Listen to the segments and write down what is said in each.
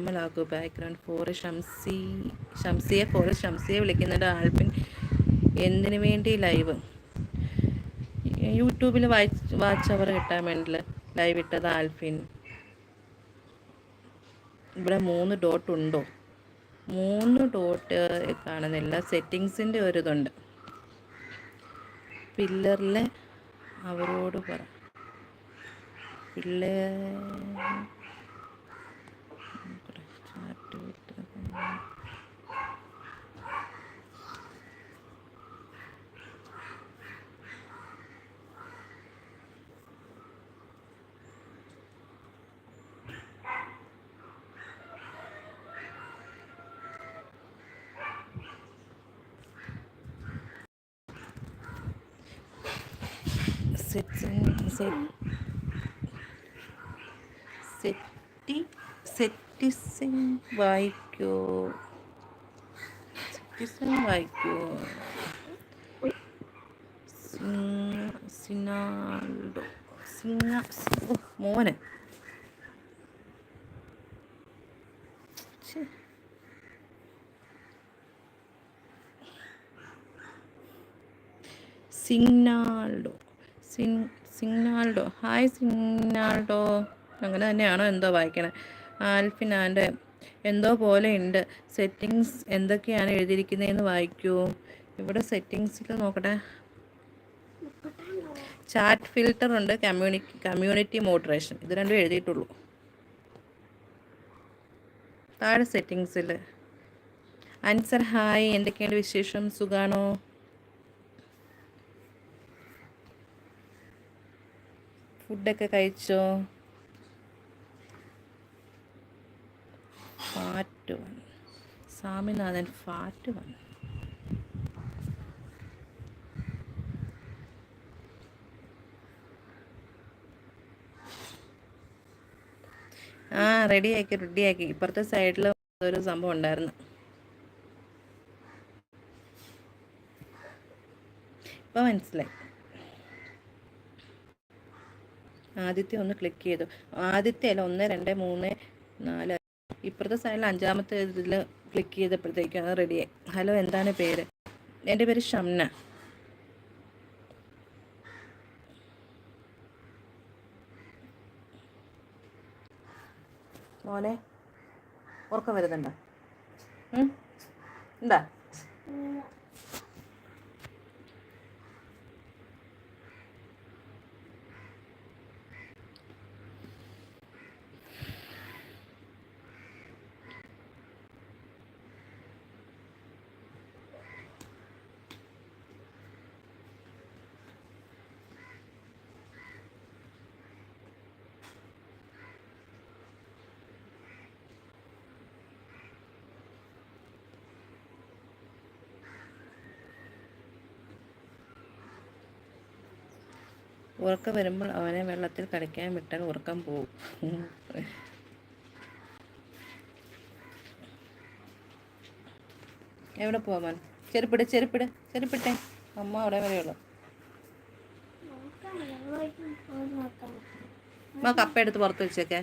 Normal ആക്കൂ background for Shamsi ഷംസിയെ for ഷംസിയെ വിളിക്കുന്നുണ്ട് ആൽബിൻ എന്തിനു വേണ്ടി ലൈവ് യൂട്യൂബിൽ വാച്ച് വാച്ച് അവർ കിട്ടാൻ വേണ്ടി ലൈവ് ഇട്ടത് ആൽഫിൻ ഇവിടെ മൂന്ന് ഡോട്ട് ഉണ്ടോ? മൂന്ന് ഡോട്ട് കാണുന്നില്ല സെറ്റിങ്സിന്റെ ഒരു ഇതുണ്ട്. പില്ലറിലെ അവരോട് പറ. പിള്ളേ ചാറ്റ് വിട്ട് സെറ്റി. സെറ്റിസിൻ വായിക്കോ. സെറ്റിസിൻ വായിക്കോ. സിനാൾഡോ. സിന മോന്. ഛെ. സിഗ്നാൾഡോ സിൻ സിഗ്നാൾഡോ? ഹായ് സിഗ്നാൾഡോ. അങ്ങനെ തന്നെയാണോ എന്തോ വായിക്കണേ. ആൽഫിൻ ആന്റെ എന്തോ പോലെ ഉണ്ട്. സെറ്റിങ്സ് എന്തൊക്കെയാണ് എഴുതിയിരിക്കുന്നതെന്ന് വായിക്കൂ. ഇവിടെ സെറ്റിങ്സിൽ നോക്കട്ടെ. ചാറ്റ് ഫിൽറ്റർ ഉണ്ട്. കമ്മ്യൂണി കമ്മ്യൂണിറ്റി മോഡറേഷൻ ഇത് രണ്ടും എഴുതിയിട്ടുള്ളൂ. താഴെ സെറ്റിങ്സിൽ അൻസർ ഹായ് എന്തൊക്കെയാണ് വിശേഷം? സുഖാണോ? ഫുഡൊക്കെ കഴിച്ചോ? Fat one Swaminathan fat one ആ റെഡിയാക്കി റെഡിയാക്കി. ഇപ്പുറത്തെ സൈഡിൽ ഒരു സംഭവം ഉണ്ടായിരുന്നു. ഇപ്പം മനസ്സിലായി. ആദ്യത്തെ ഒന്ന് ക്ലിക്ക് ചെയ്തു. ആദ്യത്തെ അല്ല ഒന്ന് രണ്ട് മൂന്ന് നാല്. ഇപ്പുറത്തെ സൈഡിൽ അഞ്ചാമത്തെ ഇതിൽ ക്ലിക്ക് ചെയ്തപ്പോഴത്തേക്കും അത് റെഡിയായി ഹലോ എന്താണ് പേര്? എന്റെ പേര് ഷംന. മോനെ ഉറക്കം വരുന്നുണ്ടോ? ഉം? ഉറക്കം വരുമ്പോൾ അവനെ വെള്ളത്തിൽ കളിക്കാൻ വിട്ടാൽ ഉറക്കം പോകും എവിടെ പോവാൻ ചെരുപ്പിട് ചെരുപ്പിട് ചെരുപ്പിട്ടെ. അമ്മ അവിടെ വരെയുള്ളു അമ്മ കപ്പ എടുത്ത് പുറത്ത് വെച്ചേക്കെ.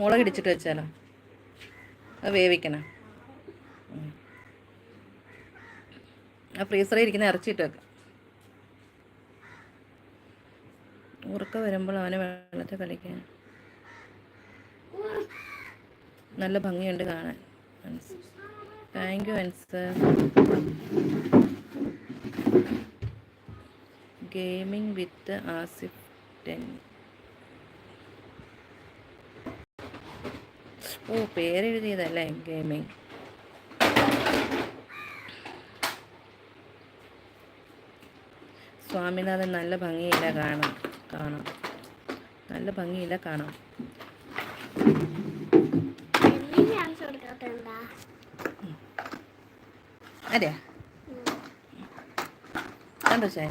മുളക് ഇടിച്ചിട്ട് വെച്ചാലോ? അത് വേവിക്കണം. ആ ഫ്രീസറിൽ ഇരിക്കുന്ന ഇറച്ചിട്ട് വെക്കാം. ഉറക്കം വരുമ്പോൾ അവനെ വെള്ളത്തിൽ കളിക്കാൻ. നല്ല ഭംഗിയുണ്ട് കാണാൻ. Thank you Ansar gaming with Asif ten ഓ പേരെഴുതിയതല്ലേ ഗെയിമിംഗ് സ്വാമിനാഥൻ നല്ല ഭംഗിയില്ല കാണാം കാണാം. നല്ല ഭംഗിയില്ല കാണാം. അതെ. കണ്ടോ ചായ?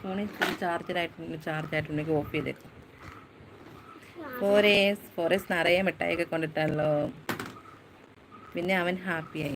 ഫോണിൽ ചാർജറായിട്ട് ചാർജ് ആയിട്ടുണ്ടെങ്കിൽ ഓഫ് ചെയ്തേക്കും. ഫോറേസ് ഫോറേസ് നിറയെ മിഠായിയൊക്കെ കൊണ്ടിട്ടല്ലോ. പിന്നെ അവൻ ഹാപ്പിയായി